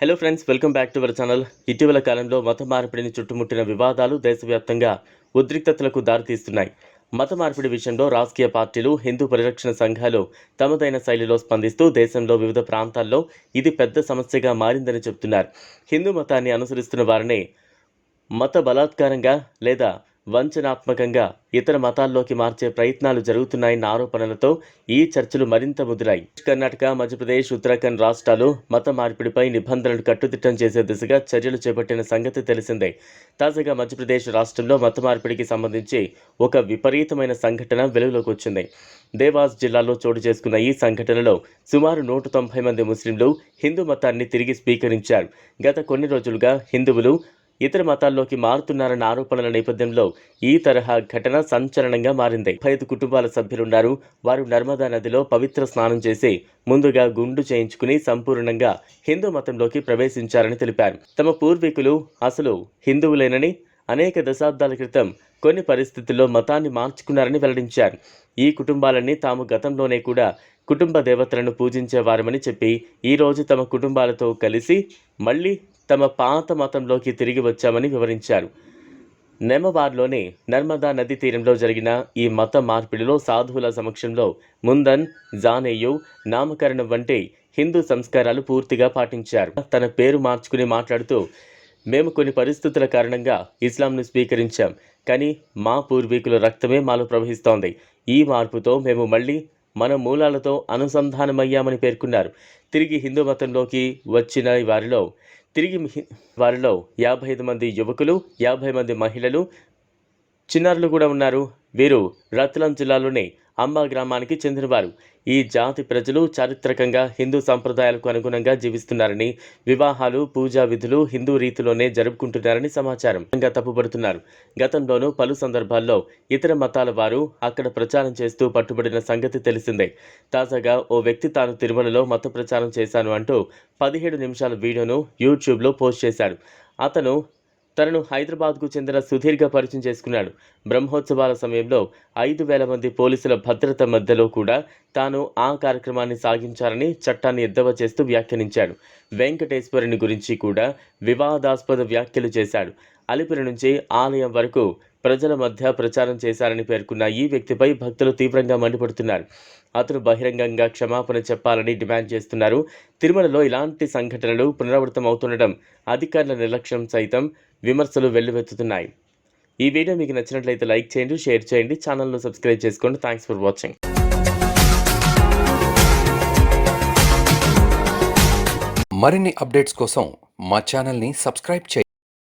Hello friends welcome back to our channel ఇటీవల కాలంలో మత మార్పిడిని చుట్టుముట్టిన వివాదాలు దేశవ్యాప్తంగా ఉద్రిక్తతలకు దారితీస్తున్నాయి. మత మార్పిడి విషయంలో రాజకీయ పార్టీలు హిందూ పరిరక్షణ సంఘాలు తమదైన శైలిలో స్పందిస్తూ దేశంలో వివిధ ప్రాంతాల్లో ఇది పెద్ద సమస్యగా మారిందని చెబుతున్నారు. హిందూ మతాన్ని అనుసరిస్తున్న వారిని మత బలాత్కారంగా లేదా వంచనాత్మకంగా ఇతర మతాల్లోకి మార్చే ప్రయత్నాలు జరుగుతున్నాయన్న ఆరోపణలతో ఈ చర్చలు మరింత ముదిరాయి. కర్ణాటక మధ్యప్రదేశ్ ఉత్తరాఖండ్ రాష్ట్రాలు మత మార్పిడిపై నిబంధనలు కట్టుదిట్టం చేసే దిశగా చర్యలు చేపట్టిన సంగతి తెలిసిందే. తాజాగా మధ్యప్రదేశ్ రాష్ట్రంలో మత మార్పిడికి సంబంధించి ఒక విపరీతమైన సంఘటన వెలుగులోకి వచ్చింది. దేవాస్ జిల్లాలో చోటు చేసుకున్న ఈ సంఘటనలో సుమారు నూట తొంభై మంది ముస్లింలు హిందూ మతాన్ని తిరిగి స్వీకరించారు. గత కొన్ని రోజులుగా హిందువులు ఇతర మతాల్లోకి మారుతున్నారన్న ఆరోపణల నేపథ్యంలో ఈ తరహా ఘటన సంచలనంగా మారింది. ఐదు కుటుంబాల సభ్యులున్నారు. వారు నర్మదా నదిలో పవిత్ర స్నానం చేసి ముందుగా గుండు చేయించుకుని సంపూర్ణంగా హిందూ మతంలోకి ప్రవేశించారని తెలిపారు. తమ పూర్వీకులు అసలు హిందువులేనని అనేక దశాబ్దాల క్రితం కొన్ని పరిస్థితుల్లో మతాన్ని మార్చుకున్నారని వెల్లడించారు. ఈ కుటుంబాలన్నీ తాము గతంలోనే కూడా కుటుంబ దేవతలను పూజించేవారమని చెప్పి ఈ రోజు తమ కుటుంబాలతో కలిసి మళ్ళీ తమ పాత మతంలోకి తిరిగి వచ్చామని వివరించారు. నెమవార్లోని నర్మదా నది తీరంలో జరిగిన ఈ మత మార్పిడిలో సాధువుల సమక్షంలో ముందన్ జానేయు నామకరణం వంటి హిందూ సంస్కారాలు పూర్తిగా పాటించారు. తన పేరు మార్చుకుని మాట్లాడుతూ మేము కొన్ని పరిస్థితుల కారణంగా ఇస్లాంను స్వీకరించాం కానీ మా పూర్వీకుల రక్తమే మాలో ప్రవహిస్తోంది. ఈ మార్పుతో మేము మళ్ళీ మన మూలాలతో అనుసంధానమయ్యామని పేర్కొన్నారు. తిరిగి హిందూ మతంలోకి వచ్చిన వారిలో తిరిగి మిహి- వారిలో యాభై ఐదు మంది యువకులు యాభై మంది మహిళలు చిన్నారులు కూడా ఉన్నారు. వీరు రత్లాం జిల్లాలోని అమ్మ గ్రామానికి చెందినవారు. ఈ జాతి ప్రజలు చారిత్రకంగా హిందూ సంప్రదాయాలకు అనుగుణంగా జీవిస్తున్నారని వివాహాలు పూజా విధులు హిందూ రీతిలోనే జరుపుకుంటున్నారని సమాచారం ఇంకా తప్పుపడుతున్నారు. గతంలోనూ పలు సందర్భాల్లో ఇతర మతాల వారు అక్కడ ప్రచారం చేస్తూ పట్టుబడిన సంగతి తెలిసిందే. తాజాగా ఓ వ్యక్తి తాను తిరుమలలో మత ప్రచారం చేశాను అంటూ పదిహేడు నిమిషాల వీడియోను యూట్యూబ్లో పోస్ట్ చేశాడు. అతను తనను హైదరాబాద్కు చెందిన సుదీర్ఘ పరిచయం చేసుకున్నాడు. బ్రహ్మోత్సవాల సమయంలో ఐదు వేల మంది పోలీసుల భద్రత మధ్యలో కూడా తాను ఆ కార్యక్రమాన్ని సాగించాలని చట్టాన్ని ఎద్దవ చేస్తూ వ్యాఖ్యానించాడు. వెంకటేశ్వరుని గురించి కూడా వివాదాస్పద వ్యాఖ్యలు చేశాడు. అలిపిరి నుంచి ఆలయం వరకు ప్రజల మధ్య ప్రచారం చేశారని పేర్కొన్న ఈ వ్యక్తిపై భక్తులు తీవ్రంగా మండిపడుతున్నారు. అతను బహిరంగంగా క్షమాపణ చెప్పాలని డిమాండ్ చేస్తున్నారు. తిరుమలలో ఇలాంటి సంఘటనలు పునరావృతం అవుతుండటం అధికారుల నిర్లక్ష్యం సైతం విమర్శలు వెల్లువెత్తుతున్నాయి. ఈ వీడియో మీకు నచ్చినట్లయితే లైక్ చేయండి షేర్ చేయండి ఛానల్ను సబ్స్క్రైబ్ చేసుకోండి. థ్యాంక్స్ ఫర్ వాచింగ్ మరిన్ని అప్డేట్స్ కోసం మా ఛానల్ని సబ్స్క్రైబ్ చేయండి.